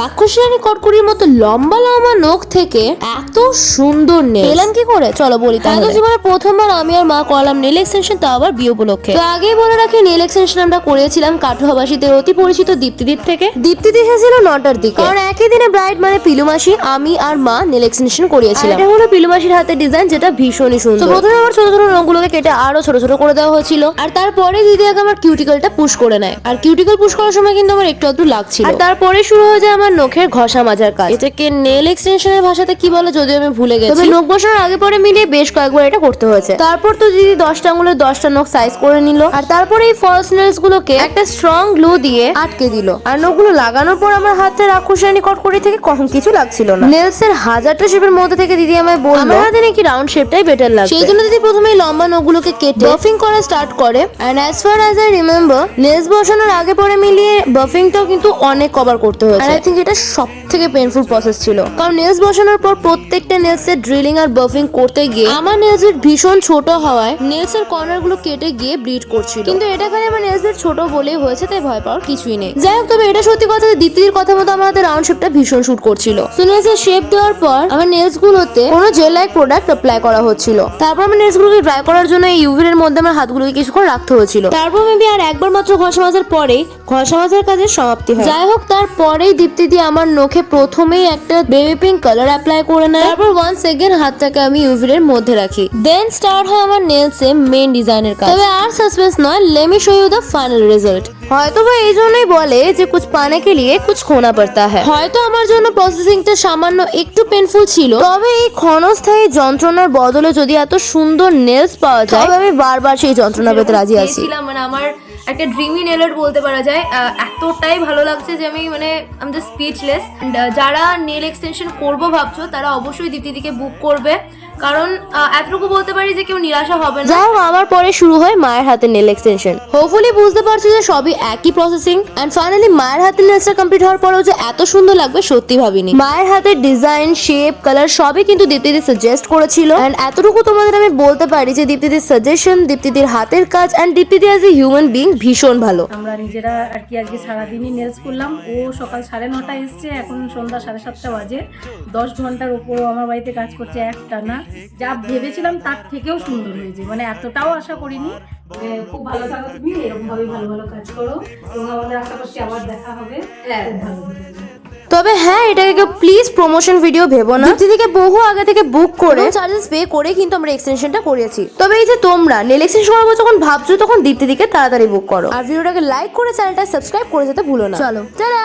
রাক্ষসী কটকুরির মতো লম্বা লম্বা নখ থেকে এত সুন্দর নেল। এলাম কি করে? চলো বলি তাহলে। জীবনে প্রথমবার আমি আর মা করলাম নেল এক্সটেনশন তাও আবার বিয়ে উপলক্ষে। তো আগেই বলে রাখি নেল এক্সটেনশন আমরা করেছিলাম কাঠুয়াবাসীতে অতি পরিচিত দীপ্তিদীপ থেকে। দীপ্তিদি এসেছিল নটার দিকে। কারণ একই দিনে ব্রাইড মানে পিলুমাসি আমি আর মা নেল এক্সটেনশন করিয়েছিলাম। এটা হলো পিলুমাসির হাতে ডিজাইন যেটা ভীষণই সুন্দর। প্রথমে আমার ছোট ছোট নখগুলোকে কেটে আরও ছোট ছোট করে দেওয়া হয়েছিল। আর তারপরে দিদি আগে আমার কিউটিকলটা পুশ করে নেয়। আর কিউটিকল পুশ করার সময় কিন্তু আমার একটু একটু লাগছিল। আর তারপরে শুরু হয়ে যায় আমার নখের ঘষা মাজার কাজ। এটাকে নেল এক্সটেনশনের ভাষাতে কি বলে যদিও আমি ভুলে গেছি। তবে নখ বসানোর আগে পরে মিলিয়ে বেশ কয়েকবার এটা করতে হয়েছে। তারপর তো দিদি দশটা আঙুলের দশটা নখ সাইজ করে নিল। আর তারপরে এই ফলস নেলস গুলোকে একটা স্ট্রং গ্লু দিয়ে আটকে দিল। আর নখগুলো লাগানোর পর আমার হাতে রাক্ষসানি কটকরি থেকে কখন কিছু লাগছিল না। নেলস এর হাজারটা শেপের মধ্যে থেকে দিদি আমায় বলল আমার হাতে নাকি রাউন্ড শেপটাই বেটার লাগে সেই জন্য দিদি প্রথমে লম্বা নখগুলোকে কেটে বাফিং করা স্টার্ট করে। And as far as I remember nails বসানোর আগে পরে মিলিয়ে বাফিংটাও কিন্তু অনেক কভার করতে হয়েছে। থিঙ্ক এটা সব থেকে পেইনফুল প্রসেস ছিল। কারণ নেলস বসানোর পর প্রত্যেকটা নেলস এর ড্রিলিং আর বাফিং করতে গিয়ে আমার নেলস এর ভীষণ ছোট হওয়ায় নেলস এর কর্নারগুলো কেটে গিয়ে ব্লিড করছিল। কিন্তু এটা খালি আমার নেলস এর ছোট বলেই হয়েছে, তাই ভয় পাওয়ার কিছুই নেই। যাই হোক, তবে এটা সত্যি কথা দ্বিতীয় কথা মতো হাতে রাউন্ড শেপটা ভীষণ শুট করছিল। সো নেলস এর শেপ দেওয়ার পর আমার নেলস গুলোতে কোনো জেল লাইক প্রোডাক্ট অ্যাপ্লাই করা হচ্ছিল। তারপর আমার নেলস গুলোকে ড্রাই করার জন্য এই ইউভির এর মধ্যে আমার হাতগুলোকে কিছুক্ষণ রাখতে হয়েছিল। তারপর মেবি আর একবার মাত্র ঘষা মাজার পরেই ঘষা মাজার কাজের সমাপ্তি হয়। যাই হোক, তারপরেই দিয়ে আমার নখে প্রথমেই একটা বেবি পিঙ্ক কালার অ্যাপ্লাই করে নেয়। তারপর ওয়ান সেকেন্ড হাতটাকে আমি ইউভির এর মধ্যে রাখি। দেন স্টার্ট হয় আমার নেলস মেন ডিজাইনের কাজ। তবে আর সাসপেন্স নয় let me show you the final result হয়তো বা এই জন্যই বলে যে কুছ পানে কে লিয়ে কুছ খোনা পড়তা হ্যায়। হয়তো আমার জন্য প্রসেসিংটা সামান্য একটু পেনফুল ছিল। তবে এই ক্ষণস্থায়ী যন্ত্রণার বদলে যদি এত সুন্দর নেলস পাওয়া যায় তবে আমি বারবার সেই যন্ত্রণা পেতে রাজি আছি। মানে আমার একটা ড্রিমি নেলার বলতে পারা যায় এতটাই ভালো লাগছে যে আমি মানে আমি জাস্ট স্পিচলেস অ্যান্ড যারা নেল এক্সটেনশন করব ভাবছ, তারা অবশ্যই দীপ্তিদিকে বুক করবে। কারণ এতটুকু বলতে পারি যে কেউ নিরাশা হবে না। যাই হোক আমার পরে শুরু হয় মায়ের হাতে নেল এক্সটেনশন হোপফুলি বুঝতে পারছ যে সবই একই প্রসেসিং অ্যান্ড ফাইনালি মায়ের হাতে নেলসটা কমপ্লিট হওয়ার পরেও যে এত সুন্দর লাগবে, সত্যি ভাবিনি। মায়ের হাতের ডিজাইন শেপ কালার সবই কিন্তু দীপ্তিদি সাজেস্ট করেছিল। অ্যান্ড এতটুকু তোমাদের আমি বলতে পারি যে দীপ্তিদির সাজেশন দীপ্তিদির হাতের কাজ এন্ড দীপ্তিদি অ্যাজ এ হিউম্যান বিং ভীষণ ভালো। আমরা নিজেরা আর কি আজকে সারাদিনই নেলস করলাম। ও সকাল সাড়ে নটা এসছে এখন সন্ধ্যা সাড়ে সাতটা বাজে। দশ ঘণ্টার ওপরও আমার বাড়িতে কাজ করছে একটা না। যা ভেবেছিলাম তার থেকেও সুন্দর হয়েছে। মানে এতটাও আশা করিনি খুব ভালো থাকো তুমি এরকম ভাবে ভালো ভালো কাজ করো। এবং আমাদের আশা করছি আবার দেখা হবে। খুব ভালো। তবে হ্যাঁ এটাকে কেউ প্লিজ প্রমোশন ভিডিও ভেবো না। দীপ্তিদিকে বহু আগে থেকে বুক করে চার্জেস পে করে কিন্তু আমরা এক্সটেনশনটা করেছি। তবে এই যে তোমরা নেল এক্সটেনশন করব যখন ভাবছ তখন দীপ্তিদিকে তাড়াতাড়ি বুক করো। আর ভিডিওটাকে লাইক করে চ্যানেলটা সাবস্ক্রাইব করে যেতে ভুলো না। চলো। টাটা